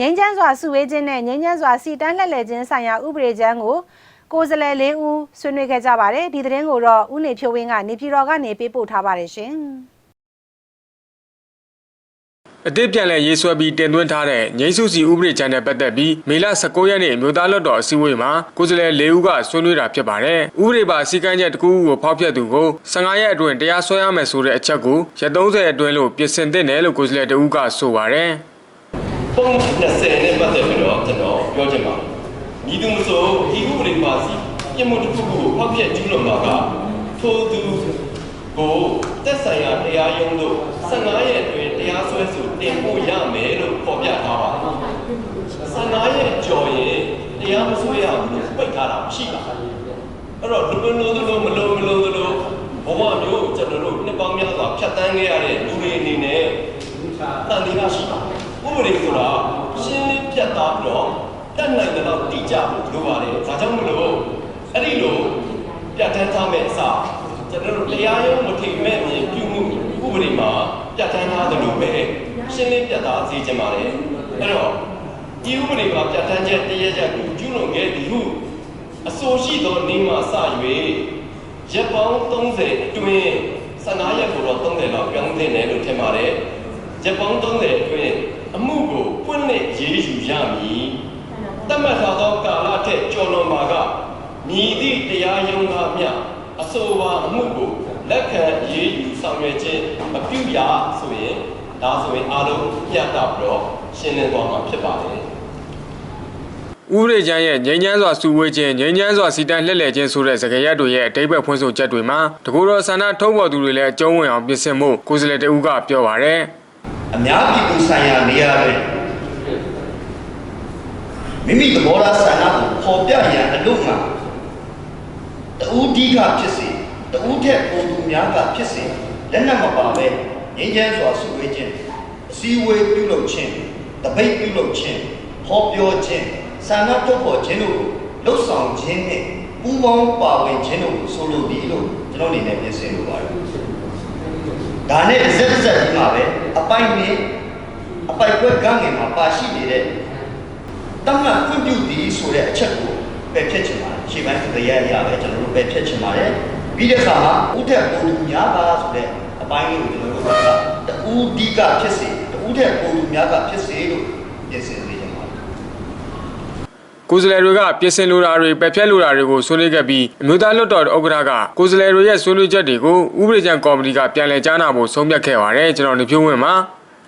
ငြိမ်းချမ်းစွာစုဝေးခြင်းနဲ့ငြိမ်းချမ်းစွာစီတန်းလှည့်လည်ခြင်းဆိုင်ရာဥပဒေကြမ်းကိုကိုယ်စားလှယ်လေးဦးဆွေးနွေးခဲ့ကြပါတယ်ဒီသတင်းကိုတော့ဦးနေဖြိုးဝင်းကနေပြည်တော်ကနေပေးပို့ထားပါတယ်ရှင်အသစ်ပြန်လည်ရေးဆွဲပြီးတင်သွင်းထားတဲ့ငိမ့်စုစီဥပဒေချမ်းနဲ့ပတ်သက်ပြီးမေလ19ရက်နေ့မြို့သားလွတ်တော်အစည်းအဝေးမှာကိုယ်စားလှယ်၄ဦးကဆွေးနွေးတာဖြစ်ပါတယ်။ဥပဒေပါစည်းကမ်းချက်တစ်ခုခုကိုဖောက်ဖျက်သူကို15ရက်အတွင်းတရားစွဲရမယ်ဆိုတဲ့အချက်ကိုရက်30အတွင်းလို့ပြင်ဆင်သင့်တယ်လို့ကိုယ်စားလှယ်တဦးကဆိုပါတယ်။ ပုံ20နဲ့ပတ်သက်ပြီးတော့ကျွန်တော်ပြောချင်ပါတယ်။ညီသူမဆိုဒီဥပဒေပါစီပြစ်မှုတစ်ခုခုကိုဖောက်ဖျက်ကျူးလွန်တာကထိုသူကိုတက်ဆိုင်ရာတရားရုံးတို့15ရက်အတွင်းတရားစွဲဆိုတင်ပို့ရမယ်လို့ဖော်ပြထားပါတယ်။15ရက်ကျော်ရင်တရားမစွဲရဘူးလို့ပိတ်ထားတာမရှိပါဘူး။အဲ့တော့လူလူလူလူမလူမလူလူဘဝမျိုးကျွန်တော်တို့နှစ်ပေါင်းများစွာဖြတ်တန်းခဲ့ရတဲ့လူတွေအနေနဲ့တန်တရားရှိပါတယ် ဥပဒေဆိုတာရှင်းလင်းပြတ်သားပြီးတော့တတ်နိုင်တဲ့တော့တိကျဖို့လိုပါတယ်ဒါကြောင့်မလို့အဲ့ဒီလိုပြတ်တန်းထားမဲ့အစားကျွန်တော်တို့တရားရုံးမထိမဲ့မြင်ပြုမှုဥပဒေမှာပြတ်တန်းထားသလိုပဲရှင်းလင်းပြတ်သားစေချင်ပါတယ်အဲ့တော့ဒီဥပဒေမှာပြတ်တန်းချက်တရရက်ကိုကျူးလွန်ခဲ့သည်ဟုအဆိုရှိသောနေမှာစ၍ရက်ပေါင်း30အတွင်း15ရက်ကိုတော့30လောက်ပြောင်းသင့်တယ်လို့ထင်ပါတယ်ရက်ပေါင်း30အတွင်းအမှုကို ပွင့်လက်ရေးယူရမည်တတ်မှတ်ထားသောကာလထက်ကျော်လွန်မှာကမြည်သည့်တရားရုံးသားမြအဆိုပါအမှုကိုလက်ခံရေးယူဆောင်ရွက်ခြင်းမပြုရဆိုရင်ဒါဆိုရင်အားလုံးပြတ်တော့ပြီးတော့ရှင်းလင်းသွားမှာဖြစ်ပါတယ်ဥပဒေချမ်းရဲ့ငြိမ်းချမ်းစွာစုဝေးခြင်းငြိမ်းချမ်းစွာစီတန်းလှည့်လည်ခြင်းဆိုတဲ့စကားရပ်တွေရဲ့အတိတ်ဘက်ဖွင့်ဆိုချက်တွေမှာတကူတော်ဆန္ဒထုတ်ဖော်သူတွေလည်းအကျုံးဝင်အောင်ပြင်ဆင်ဖို့ကိုယ်စားလှယ်တဦးကပြောပါရယ်အများပြည်သူဆိုင်ရာနေရာတွေ မိမိသဘောထားဆန္ဒကိုပေါ်ပြရန်အလို့မှာတူဒီကဖြစ်စေတူထက်ပုံသူများကဖြစ်စေလက်နက်မပါပဲငြိမ်းချမ်းစွာစုဝေးခြင်းအစည်းအဝေးပြုလုပ်ခြင်းတပိတ်ပြုလုပ်ခြင်းဟောပြောခြင်းဆန္ဒထုတ်ဖော်ခြင်းတို့ကိုလှုပ်ဆောင်ခြင်းနဲ့ပူးပေါင်းပါဝင်ခြင်းတို့ကိုဆိုလိုသည်လို့ကျွန်တော်အနေနဲ့ပြင်ဆင်လိုပါတယ်ဒါနဲ့တစ်စက်တစ်စက်ဒီမှာပဲအပိုင်နဲ့အပိုင်ကွက်ကငယ်မှာပါရှိနေတဲ့ တမန်ခွင့်ပြုသည်ဆိုတဲ့အချက်ကိုပယ်ဖြတ်ချင်ပါတယ်ရှေ့ပိုင်းသရရပဲကျွန်တော်တို့ပယ်ဖြတ်ချင်ပါတယ်ပြီးတဲ့အခါမှာဥထက်ပုံသူများပါဆိုတဲ့အပိုင်းလေးကိုကျွန်တော်တို့ကတူဒီကဖြစ်စေတူထက်ပုံသူများကဖြစ်စေလို့ပြင်ဆင်နေကြပါတယ်ကိုယ်စားလှယ်တွေကပြင်ဆင်လိုတာတွေပယ်ဖျက်လိုတာတွေကိုဆွေးနွေးခဲ့ပြီးအမျိုးသားလွှတ်တော်ဥက္ကဋ္ဌကကိုယ်စားလှယ်တွေရဲ့ဆွေးနွေးချက်တွေကိုဥပဒေချမ်းကော်မတီကပြန်လည်ကြားနာဖို့ဆုံးဖြတ်ခဲ့ပါတယ်ကျွန်တော်နေဖြိုးဝင်းပါ